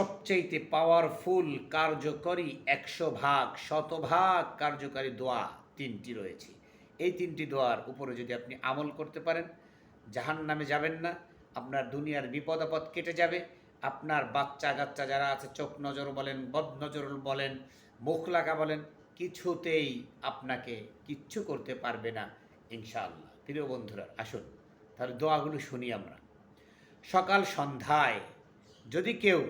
সবচাইতে পাওয়ারফুল কার্যকরী একশো ভাগ, শতভাগ কার্যকারী দোয়া তিনটি রয়েছে। এই তিনটি দোয়ার উপরে যদি আপনি আমল করতে পারেন জাহান নামে যাবেন না, আপনার দুনিয়ার বিপদ আপদ কেটে যাবে, আপনার বাচ্চা কাচ্চা যারা আছে, চোখ নজর বলেন, বদ নজর বলেন, মুখ লাগা বলেন, কিছুতেই আপনাকে কিচ্ছু করতে পারবে না, ইনশাআল্লাহ। প্রিয় বন্ধুরা, আসুন, তাহলে দোয়াগুলো শুনি আমরা। সকাল সন্ধ্যায় যদি কেউ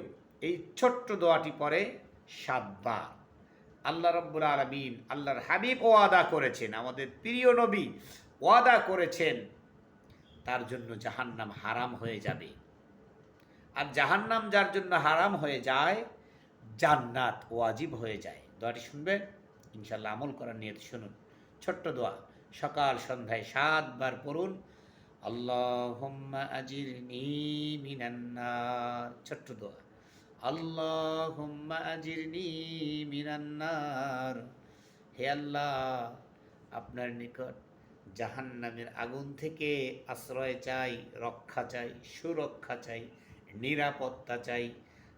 এই ছোট্ট দোয়াটি পড়ে সাতবার। আল্লাহ রব্বুল আলমিন আল্লাহর হাবিব ওয়াদা করেছেন, আমাদের প্রিয় নবী ওয়াদা করেছেন, তার জন্য জাহান্নাম হারাম হয়ে যাবে। আর জাহান্নাম যার জন্য হারাম হয়ে যায়, জান্নাত ওয়াজিব হয়ে যায়। দোয়াটি শুনবেন? ইনশাল্লাহ আমল করার নিয়ত শুনুন। ছোট্ট দোয়া, সকাল সন্ধ্যায় সাতবার পড়ুন আল্লাহ ছোট্ট দোয়া। আল্লাহুম্মা হে আল্লাহ, আপনার নিকট জাহান্নামের আগুন থেকে আশ্রয় চাই, রক্ষা চাই, সুরক্ষা চাই, নিরাপত্তা চাই।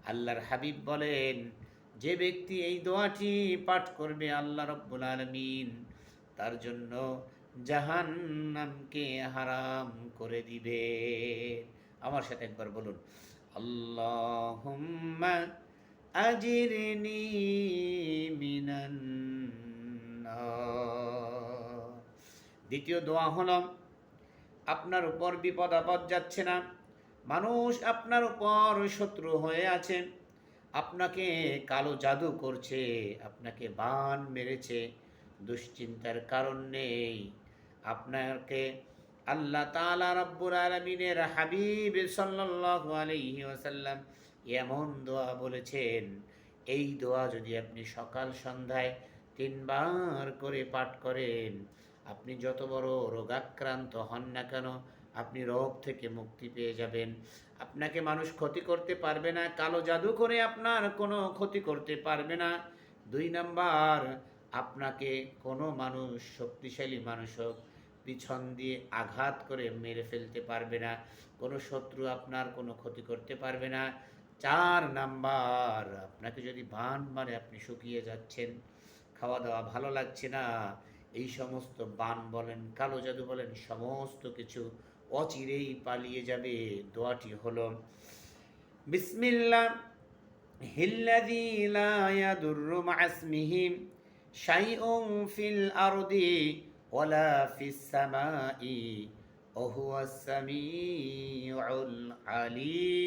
আল্লাহর হাবিব বলেন, যে ব্যক্তি এই দোয়াটি পাঠ করবে আল্লাহ রব্বুল আলমিন, তার জন্য জাহান্নামকে হারাম করে দিবে। আমার সাথে একবার বলুন, আল্লাহুম্মা আজিরনি মিনান দ্বিতীয় দোয়া হলো, আপনার উপর বিপদ আপদ যাচ্ছে না। মানুষ আপনার উপর শত্রু হয়ে আছে। আপনাকে কালো জাদু করছে, আপনাকে বান মেরেছে। দুশ্চিন্তার কারণ নেই। আপনাকে আল্লাহ তাআলা রব্বুল আলমিনের হাবিব সাল্লাল্লাহু আলাইহি ওয়াসাল্লাম এমন দোয়া বলেছেন, এই দোয়া যদি আপনি সকাল সন্ধ্যায় তিনবার করে পাঠ করেন, আপনি যত বড় রোগাক্রান্ত হন না কেন, আপনি রোগ থেকে মুক্তি পেয়ে যাবেন। আপনাকে মানুষ ক্ষতি করতে পারবে না, কালো জাদু করে আপনার কোনো ক্ষতি করতে পারবে না। দুই নাম্বার, আপনাকে কোনো মানুষ শক্তিশালী মানুষ হোক পিছন দিয়ে আঘাত করে মেরে ফেলতে পারবে না। কোনো শত্রু আপনার কোনো ক্ষতি করতে পারবে না। চার নাম্বার, আপনাকে যদি বান মারে আপনি শুকিয়ে যাচ্ছেন। খাওয়া দাওয়া ভালো লাগছে না। এই সমস্ত বান বলেন, কালো জাদু বলেন, সমস্ত কিছু অচিরেই পালিয়ে যাবে। দোয়াটি হলো বিসমিল্লা হিল্লাযী লা ইয়াদুররু শাইউন ফিল আরদি ওয়ালা ফিস সামাই وهو السميع العليم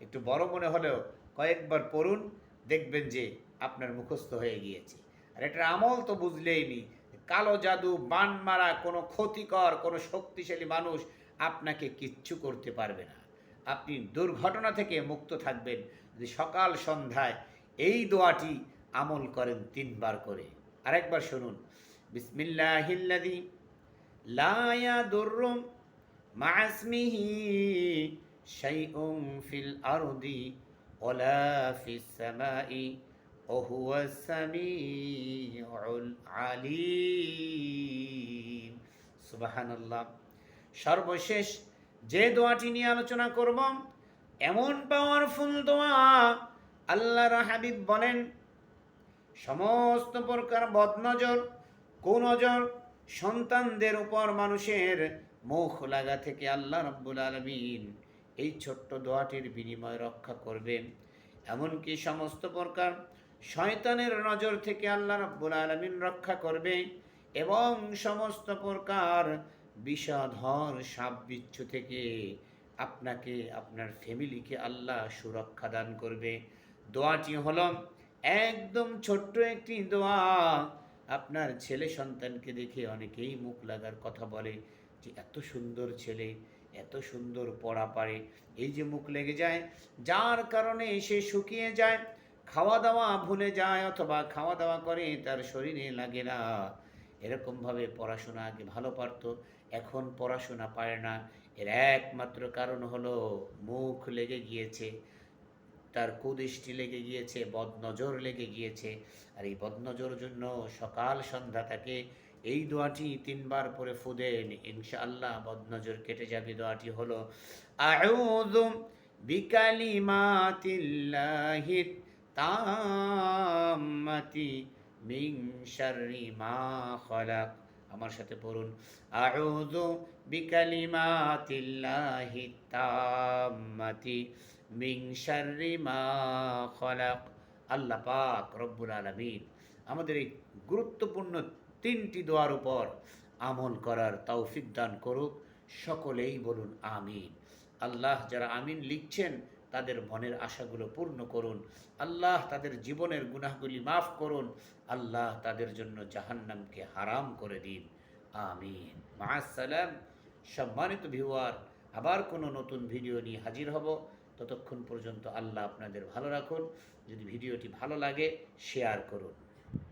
একটু বড় মনে হলেও কয়েকবার পড়ুন দেখবেন যে আপনার মুখস্থ হয়ে গিয়েছে আর এটার আমল তো বুঝলেই নি কালো জাদু বান মারা কোনো ক্ষতিকর কোনো শক্তিশালী মানুষ আপনাকে কিচ্ছু করতে পারবে না আপনি দুর্ঘটনা থেকে মুক্ত থাকবেন যদি সকাল সন্ধ্যায় এই দোয়াটি আমল করেন তিনবার করে আরেকবার শুনুন বিসমিল্লাহিল্লাযী লা ইয়াদুররু মা ইসমিহি শাইউন ফিল আরদি ওয়ালা ফিস সামাই وهو السميع العليم সুবহান আল্লাহ সর্বশেষ যে দোয়াটি নিয়ে আলোচনা করব এমন পাওয়ারফুল দোয়া আল্লাহর হাবিব বলেন সমস্ত প্রকার বদনজর, কুনজর সন্তানদের উপর মানুষের মুখ লাগা থেকে আল্লাহ রব্বুল আলমিন এই ছোট্ট দোয়াটির বিনিময় রক্ষা করবেন। এমনকি সমস্ত প্রকার শয়তানের নজর থেকে আল্লাহ রব্বুল আলমিন রক্ষা করবে এবং সমস্ত প্রকার বিষধর সাপ, বিচ্ছু থেকে আপনাকে, আপনার ফ্যামিলিকে আল্লাহ সুরক্ষা দান করবে। দোয়াটি হলো একদম ছোট্ট একটি দোয়া। আপনার ছেলে সন্তানকে দেখে অনেকেই মুখ লাগার কথা বলে যে, এত সুন্দর ছেলে, এত সুন্দর পড়া পারে। এই যে মুখ লেগে যায়, যার কারণে সে শুকিয়ে যায় খাওয়া দাওয়া ভুলে যায় অথবা খাওয়া দাওয়া করে তার শরীরে লাগে না। এরকমভাবে পড়াশোনা আগে ভালো পারতো, এখন পড়াশোনা পারে না। এর একমাত্র কারণ হলো মুখ লেগে গিয়েছে। তার কুদৃষ্টি লেগে গিয়েছে, বদনজর লেগে গিয়েছে। আর এই বদনজর জন্য সকাল সন্ধ্যা তাকে এই দোয়াটি তিনবার পরে ফুদেন ইনশাআল্লাহ বদনজর কেটে যাবে দোয়াটি হলো মা আমার সাথে পড়ুন, আউযু বিকালিমাতিল্লাহি তাম্মাতি মা আল্লাহ পাক রব্বুল আলামিন আমাদের এই গুরুত্বপূর্ণ তিনটি দোয়ার উপর আমল করার তৌফিক দান করুক, সকলেই বলুন আমিন। আল্লাহ যারা আমিন লিখছেন, তাদের মনের আশাগুলো পূর্ণ করুন। আল্লাহ তাদের জীবনের গুনাহগুলি মাফ করুন। আল্লাহ তাদের জন্য জাহান্নামকে হারাম করে দিন। আমিন। মাসালাম সম্মানিত ভিউয়ার, আবার কোনো নতুন ভিডিও নিয়ে হাজির হব। ততক্ষণ পর্যন্ত আল্লাহ আপনাদের ভালো রাখুন। যদি ভিডিওটি ভালো লাগে শেয়ার করুন।